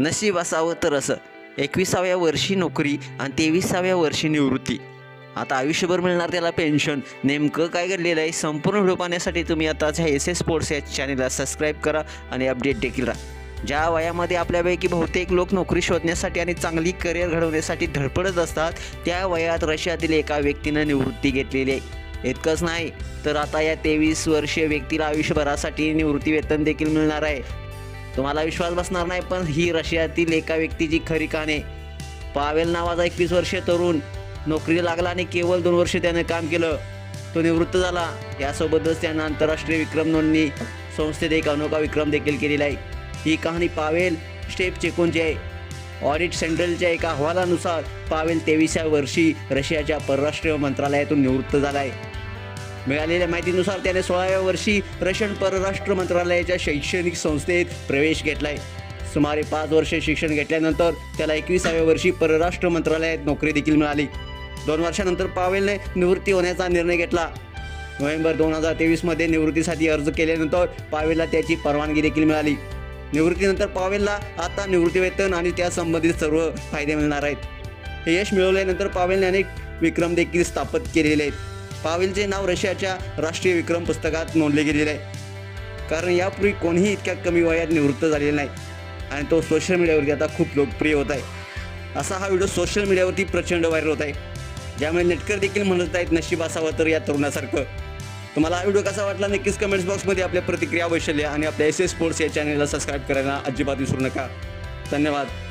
नशीब असावं तर असं. एकविसाव्या वर्षी नोकरी आणि तेविसाव्या वर्षी निवृत्ती. आता आयुष्यभर मिळणार त्याला पेन्शन नेमकं काय घडलेलं आहे? संपूर्ण व्हिडिओ पाहण्यासाठी तुम्ही आताच ह्या एस एस स्पोर्ट्स या चॅनलला सबस्क्राईब करा आणि अपडेट देखील राहा. ज्या वयामध्ये आपल्यापैकी बहुतेक लोक नोकरी शोधण्यासाठी आणि चांगली करिअर घडवण्यासाठी धडपडत असतात त्या वयात रशियातील एका व्यक्तीनं निवृत्ती घेतलेली आहे. इतकंच नाही तर आता या तेवीस वर्षीय व्यक्तीला आयुष्यभरासाठी निवृत्ती वेतन देखील मिळणार आहे. तुम्हाला विश्वास बसणार नाही पण ही रशियातील एका व्यक्तीची खरी कहाणी पावेल नावाचा एकवीस वर्षीय तरुण नोकरीला लागला आणि केवळ दोन वर्ष त्याने काम केलं. तो निवृत्त झाला. यासोबतच त्यानं आंतरराष्ट्रीय विक्रम नोंदणी संस्थेत एक अनोखा विक्रम देखील केलेला आहे. ही कहाणी पावेल स्टेप चेकोनची आहे. ऑडिट सेंट्रलच्या एका अहवालानुसार पावेल तेवीसव्या वर्षी रशियाच्या परराष्ट्र मंत्रालयातून निवृत्त झाला आहे. मिळालेल्या माहितीनुसार त्याने सोळाव्या वर्षी रशियन परराष्ट्र मंत्रालयाच्या शैक्षणिक संस्थेत प्रवेश घेतलाय. सुमारे पाच वर्षे शिक्षण घेतल्यानंतर त्याला एकविसाव्या वर्षी परराष्ट्र मंत्रालयात नोकरी देखील मिळाली. दोन वर्षानंतर पावेलने निवृत्ती होण्याचा निर्णय घेतला. नोव्हेंबर दोन हजार तेवीसमध्ये निवृत्तीसाठी अर्ज केल्यानंतर पावेलला त्याची परवानगी देखील मिळाली. निवृत्तीनंतर पावेलला आता निवृत्तीवेतन आणि त्या संबंधित सर्व फायदे मिळणार आहेत. हे यश मिळवल्यानंतर पावेलने अनेक विक्रम देखील स्थापित केलेले आहेत. पावेलचे नाव रशियाच्या राष्ट्रीय विक्रम पुस्तकात नोंदले गेलेले आहे. कारण यापूर्वी कोणीही इतक्या कमी वयात निवृत्त झालेला नाही. आणि तो सोशल मीडियावरती आता खूप लोकप्रिय होत आहे. असा हा व्हिडिओ सोशल मीडियावरती प्रचंड व्हायरल होत आहे. ज्यामुळे नेटकर देखील म्हणत आहेत नशीब असावं तर या तरुणासारखं. तुम्हाला हा व्हिडिओ कसा वाटला नक्कीच कमेंट्स बॉक्समध्ये आपल्या प्रतिक्रिया वैशल्य आणि आपल्या एस एस स्पोर्ट्स या चॅनलला सबस्क्राईब करायला अजिबात विसरू नका. धन्यवाद.